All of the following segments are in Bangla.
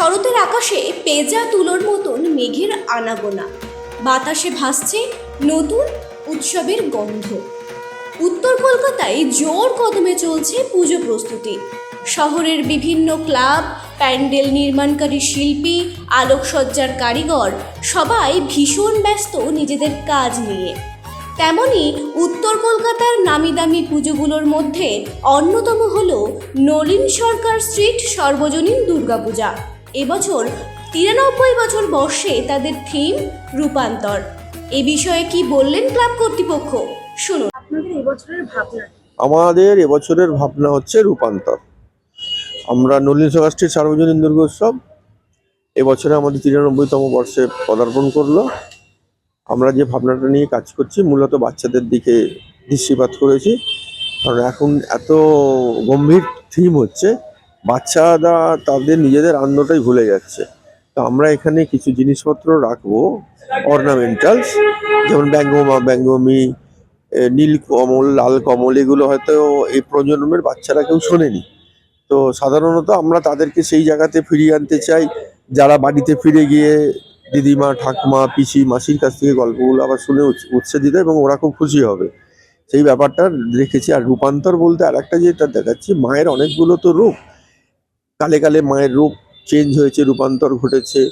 শরতের আকাশে পেজা তুলোর মতন মেঘের আনাগোনা। বাতাসে ভাসছে নতুন উৎসবের গন্ধ। উত্তর কলকাতায় জোর কদমে চলছে পুজো প্রস্তুতি। শহরের বিভিন্ন ক্লাব, প্যান্ডেল নির্মাণকারী শিল্পী, আলোকসজ্জার কারিগর, সবাই ভীষণ ব্যস্ত নিজেদের কাজ নিয়ে। তেমনি উত্তর কলকাতার নামি দামি পুজোগুলোর মধ্যে অন্যতম হল নলিন সরকার স্ট্রিট সর্বজনীন দুর্গাপূজা। এবছর তিরানব্বই বছর বর্ষে তাদের থিম রূপান্তর। এ বিষয়ে কি বললেন ক্লাব কর্তৃপক্ষ? শুনুন। আপনাদের এবছরের ভাবনা আমাদের এবছরের ভাবনা হচ্ছে রূপান্তর। আমরা নলিন সকাষ্ঠীর সার্বজনীন দুর্গোৎসব এবছরে আমাদের তিরানব্বইতম বর্ষে পদার্পণ করল। আমরা যে ভাবনাটা নিয়ে কাজ করছি মূলত বাচ্চাদের দিকে দৃষ্টিপাত করেছি। কারণ এখন এত গম্ভীর থিম হচ্ছে বাচ্চারা তাদের নিজেদের আনন্দটাই ভুলে যাচ্ছে। তো আমরা এখানে কিছু জিনিসপত্র রাখব অর্নামেন্টালস যেমন ব্যঙ্গমা, ব্যঙ্গমী নীল কমল লাল কমল এগুলো হয়তো এই প্রজন্মের বাচ্চারা কেউ শোনেনি। তো সাধারণত আমরা তাদেরকে সেই জায়গাতে ফিরিয়ে আনতে চাই, যারা বাড়িতে ফিরে গিয়ে দিদিমা, ঠাকুমা, পিসি, মাসির কাছ থেকে গল্পগুলো আবার শুনে উৎস- দিতে এবং ওরা খুব খুশি হবে। সেই ব্যাপারটা রেখেছি। আর রূপান্তর বলতে আর একটা যেটা দেখাচ্ছি, মায়ের অনেকগুলো তো রূপ কালে কালে মায়ের রূপ চেঞ্জ হয়েছে, রূপান্তর ঘটেছে।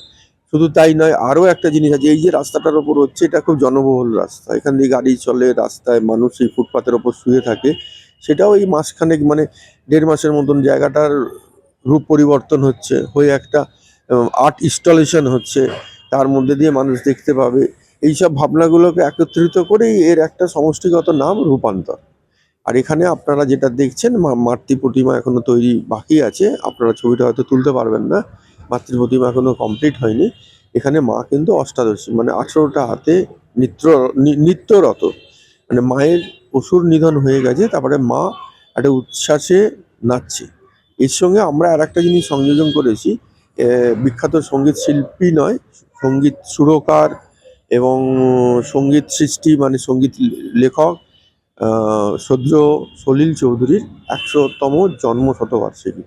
শুধু তাই নয়, আরও একটা জিনিস আছে, এই যে রাস্তাটার ওপর হচ্ছে, এটা খুব জনবহুল রাস্তা। এখান দিয়ে গাড়ি চলে, রাস্তায় মানুষ এই ফুটপাতের ওপর শুয়ে থাকে। সেটাও এই মাসখানেক মানে দেড় মাসের মতন জায়গাটার রূপ পরিবর্তন হচ্ছে, হয়ে একটা আর্ট ইনস্টলেশন হচ্ছে। তার মধ্যে দিয়ে মানুষ দেখতে পাবে। এইসব ভাবনাগুলোকে একত্রিত করেই এর একটা সমষ্টিগত নাম রূপান্তর। আর এখানে আপনারা যেটা দেখছেন মাতৃ প্রতিমা এখনও তৈরি বাকি আছে। আপনারা ছবিটা হয়তো তুলতে পারবেন না। মাতৃ প্রতিমা এখনও কমপ্লিট হয়নি। এখানে মা কিন্তু অষ্টাদশী মানে আঠেরোটা হাতে নিত্য নিত্যরত। মানে মায়ের পশুর নিধন হয়ে গেছে, তারপরে মা একটা উচ্ছ্বাসে নাচছে। এর সঙ্গে আমরা আর একটা জিনিস সংযোজন করেছি বিখ্যাত সংগীত শিল্পী নয়, সংগীত সুরকার এবং সংগীত সৃষ্টি মানে সংগীত লেখক সদ্য সলিল চৌধুরীর একশোতম জন্ম শতবার্ষিকী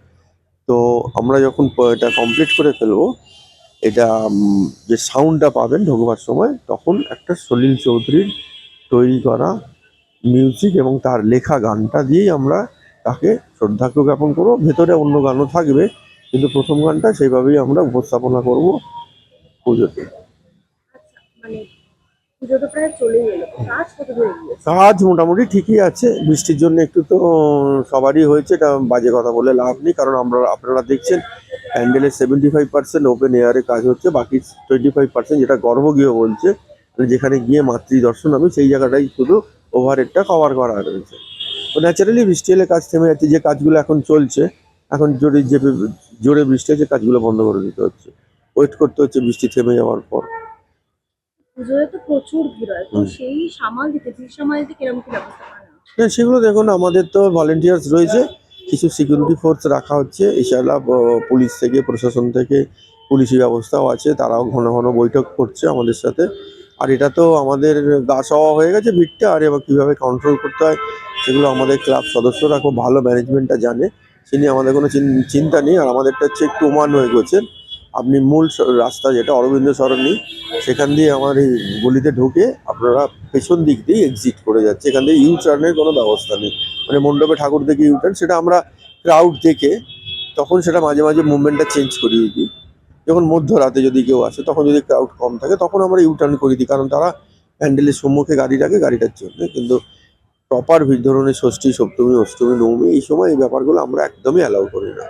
তো আমরা যখন এটা কমপ্লিট করে ফেলব, এটা যে সাউন্ডটা পাবেন ঢোকবার সময়, তখন একটা সলিল চৌধুরীর তৈরি করা মিউজিক এবং তার লেখা গানটা দিয়েই আমরা তাকে শ্রদ্ধার্ঘ্য জ্ঞাপন করব। ভেতরে অন্য গানও থাকবে, কিন্তু প্রথম গানটা সেইভাবেই আমরা উপস্থাপনা করব পুজোতে। আচ্ছা মানে কাজ মোটামুটি ঠিকই আছে। বৃষ্টির জন্য একটু তো সবারই হয়েছে, এটা বাজে কথা বলে লাভ নেই, কারণ আমরা, আপনারা দেখছেন প্যান্ডেলের সেভেন্টি ফাইভ পার্সেন্ট ওপেন এয়ারে কাজ হচ্ছে, বাকি টোয়েন্টি ফাইভ পার্সেন্ট যেটা গর্ভগৃহ বলছে মানে যেখানে গিয়ে মাতৃ দর্শন হবে সেই জায়গাটাই শুধু ওভারহেডটা কভার করা রয়েছে। তো ন্যাচারালি বৃষ্টি এলে কাজ থেমে যাচ্ছে, যে কাজগুলো এখন চলছে, এখন জোরে যে, জোরে বৃষ্টি হচ্ছে, কাজগুলো বন্ধ করে দিতে হচ্ছে। ওয়েট করতে হচ্ছে, বৃষ্টি থেমে যাওয়ার পর। পুজোয় তো প্রচুর ভিড় হয় তো সেই সামাল দিতে ভিড় সামাল দিতে কীরকম কি ব্যবস্থা করা হ্যাঁ সেগুলো দেখুন আমাদের তো ভলেন্টিয়ার্স রয়েছে কিছু সিকিউরিটি ফোর্স রাখা হচ্ছে এছাড়া পুলিশ থেকে প্রশাসন থেকে পুলিশি ব্যবস্থাও আছে তারাও ঘন ঘন বৈঠক করছে আমাদের সাথে আর এটা তো আমাদের গা সওয়া হয়ে গেছে ভিড়টা আর এবার কীভাবে কন্ট্রোল করতে হয় সেগুলো আমাদের ক্লাব সদস্যরা খুব ভালো ম্যানেজমেন্টটা জানে সে নিয়ে আমাদের কোনো চিন- চিন্তা নেই আর আমাদেরটা হচ্ছে একটু ওমান হয়ে গেছে আপনি মূল রাস্তা যেটা অরবিন্দ সরণি, সেখান দিয়ে আমার এই গলিতে ঢুকে আপনারা পেছন দিক দিয়ে এক্সিট করে যাচ্ছে। এখান থেকে ইউ টার্নের কোনো ব্যবস্থা নেই। মানে মণ্ডপে ঠাকুর দেখে ইউ টার্ন সেটা আমরা ক্রাউড দেখে তখন সেটা মাঝে মাঝে মুভমেন্টটা চেঞ্জ করিয়ে দিই। যখন মধ্যরাতে যদি কেউ আসে, তখন যদি ক্রাউড কম থাকে, তখন আমরা ইউ টার্ন করে দিই। কারণ তারা প্যান্ডেলের সম্মুখে গাড়ি রাখে গাড়িটার জন্য। কিন্তু প্রপার ধরনের ষষ্ঠী, সপ্তমী, অষ্টমী, নবমী, এই সময় এই ব্যাপারগুলো আমরা একদমই অ্যালাউ করি না।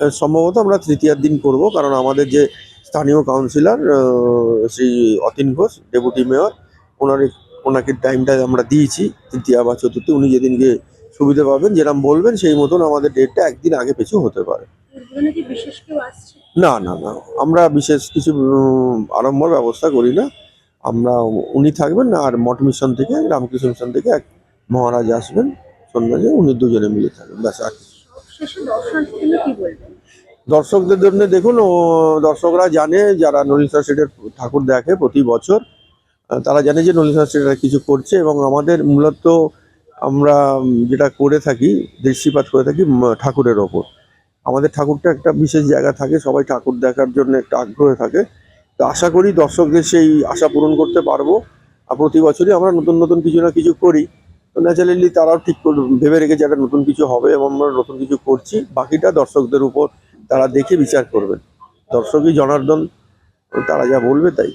সম্ভবত আমরা তৃতীয়ার দিন করব কারণ আমাদের যে স্থানীয় councillor Shri Atin Ghosh deputy mayor ওনার ওনাকে টাইমটা আমরা দিয়েছি তৃতীয়া বা চতুর্থী। উনি যেদিনকে সুবিধা পাবেন যেরকম বলবেন সেই মতন আমাদের ডেটটা একদিন আগে পিছু হতে পারে। না না না। আমরা বিশেষ কিছু আড়ম্বর ব্যবস্থা করি না। আমরা উনি থাকবেন আর মঠ মিশন থেকে রামকৃষ্ণ মিশন থেকে এক মহারাজ আসবেন সন্ধ্যায় উনি দুজনে মিলে থাকবেন। ব্যাস আর কিছু দর্শকদের জন্য দেখুন দর্শকরা জানে যারা নলিতা স্ট্রিটের ঠাকুর দেখে প্রতি বছর তারা জানে যে নলিতা স্ট্রিটের কিছু করছে এবং আমাদের মূলত আমরা যেটা করে থাকি, দৃষ্টিপাত করে থাকি ঠাকুরের ওপর। আমাদের ঠাকুরটা একটা বিশেষ জায়গা থাকে, সবাই ঠাকুর দেখার জন্য একটা আগ্রহ থাকে। তো আশা করি দর্শকদের সেই আশা পূরণ করতে পারব। আর প্রতি বছরই আমরা নতুন নতুন কিছু না কিছু করি। তো ন্যাচারালি তারাও ঠিক ভেবে রেখেছে একটা নতুন কিছু হবে এবং আমরা নতুন কিছু করছি। বাকিটা দর্শকদের উপর তারা দেখে বিচার করবেন। দর্শকই জনার্দন, তারা যা বলবে তাই।